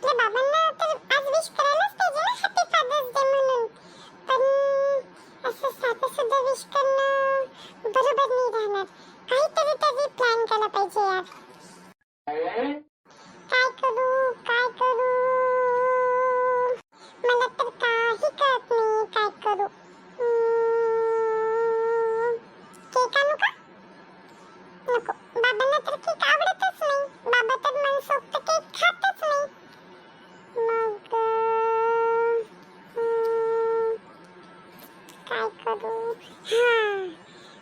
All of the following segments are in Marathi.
天宝们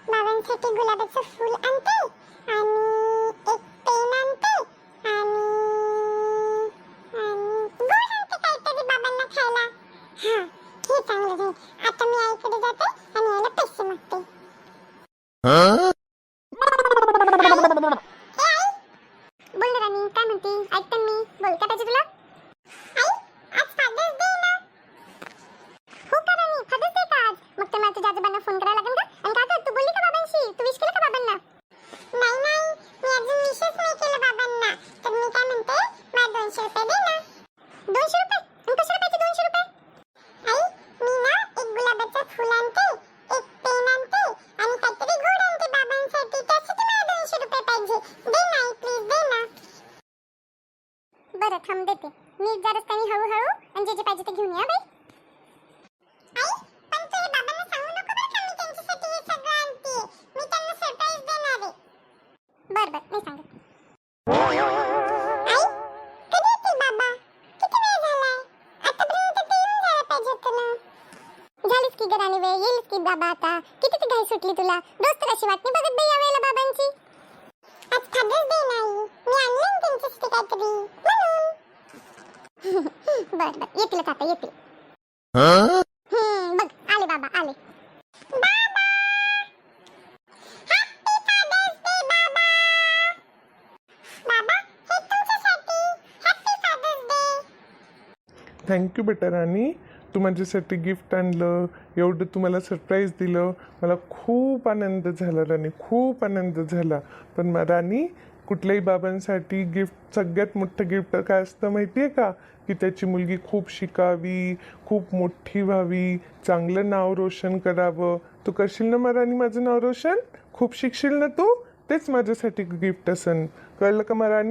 बाबांसाठी गुलाबाचं फूल आणते आणि एक पेन आणते आणि आणि गोड आणते काहीतरी बाबांना खायला. हा हे चांगलं जाईल आता मी आईकडे जाते आणि याला पैसे मागते ए आई बोल ना राणी काय म्हणते ऐकते मी बोल काय पाहिजे तुला आई आज फादर्स डे ना हो का राणी फादर्स डे का आज मग तर मला तुझ्या आजोबांना फोन करायला लागेल का आणि का गं, तू बोलली का बाबांशी तू विश केलं का बाबांना नाही नाही मी अजून विशच नाही केलं बाबांना तर मी काय म्हणते मला दोनशे रुपये दे ना दोनशे रुपये आणि कशाला पाहिजे दोनशे रुपये आई मी ना एक गुलाबाचं फुल आणते एक पेन आणते आणि काहीतरी गोड आणते बाबांसाठी त्यासाठी मला दोनशे रुपये पाहिजे दे ना आई प्लीज दे ना. बरं थांब देते. मी जा रस्त्याने हळूहळू आणि जे जे पाहिजे ते घेऊन या बाई. आई पण तू हे बाबांना सांगू नको बरं का मी त्यांच्यासाठी हे सगळं आणते. मी त्यांना सरप्राईज देणार आहे. आई कधी येतील बाबा? किती वेळ झालाय? आतापर्यंत ते येऊन जायला पाहिजे होतं ना. की घराने वेळ? की बाबा आता? किती ती घाई सुटली तुला? दोस्त तर अशी वाटणी बघत बाई या वेळेला बाबांची. आज फादर्स डे नाही मी आणलं त्यांच्यासाठी काहीतरी म्हणून बर बर येतीलच आता येतील हम्म बघ आले बाबा आले बाबा हॅपी फादर्स डे बाबा बाबा हे तुमच्यासाठी हॅपी फादर्स डे थँक्यू बेटा राणी तू माझ्यासाठी गिफ्ट आणलं एवढं तू मला सरप्राईज दिलं. मला खूप आनंद झाला राणी खूप आनंद झाला. पण राणी कुठल्याही बाबांसाठी गिफ्ट सगळ्यात मोठं गिफ्ट काय असतं माहिती आहे का? की त्याची मुलगी खूप शिकावी खूप मोठी व्हावी चांगलं नाव रोशन करावं. तू करशील ना माराणी माझं नाव रोशन? खूप शिकशील ना तू? तेच माझ्यासाठी गिफ्ट असन. कळलं का मा